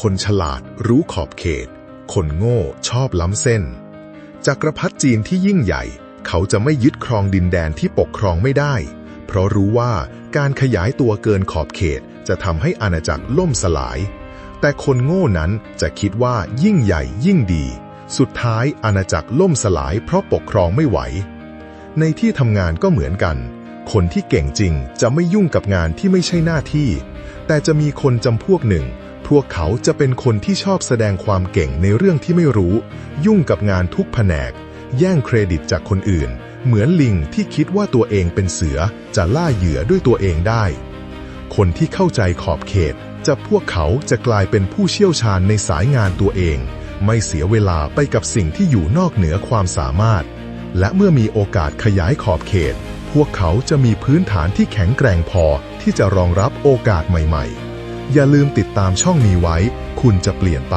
คนฉลาดรู้ขอบเขต คนโง่ชอบล้ำเส้น จักรพรรดิจีนที่ยิ่งใหญ่ เขาจะไม่ยึดครองดินแดนที่ปกครองไม่ได้ เพราะรู้ว่าการขยายตัวเกินขอบเขตจะทำให้อาณาจักรล่มสลาย แต่คนโง่นั้นจะคิดว่ายิ่งใหญ่ยิ่งดี สุดท้ายอาณาจักรล่มสลายเพราะปกครองไม่ไหว ในที่ทำงานก็เหมือนกัน คนที่เก่งจริงจะไม่ยุ่งกับงานที่ไม่ใช่หน้าที่ แต่จะมีคนจำพวกหนึ่ง พวกเขาจะเป็นคนที่ชอบแสดงความเก่งในเรื่องที่ไม่รู้ ยุ่งกับงานทุกแผนก แย่งเครดิตจากคนอื่น เหมือนลิงที่คิดว่าตัวเองเป็นเสือจะล่าเหยื่อด้วยตัวเองได้ คนที่เข้าใจขอบเขต จะพวกเขาจะกลายเป็นผู้เชี่ยวชาญในสายงานตัวเอง ไม่เสียเวลาไปกับสิ่งที่อยู่นอกเหนือความสามารถ และเมื่อมีโอกาสขยายขอบเขต พวกเขาจะมีพื้นฐานที่แข็งแกร่งพอที่จะรองรับโอกาสใหม่ ๆ อย่าลืมติดตามช่องนี้ไว้ คุณจะเปลี่ยนไป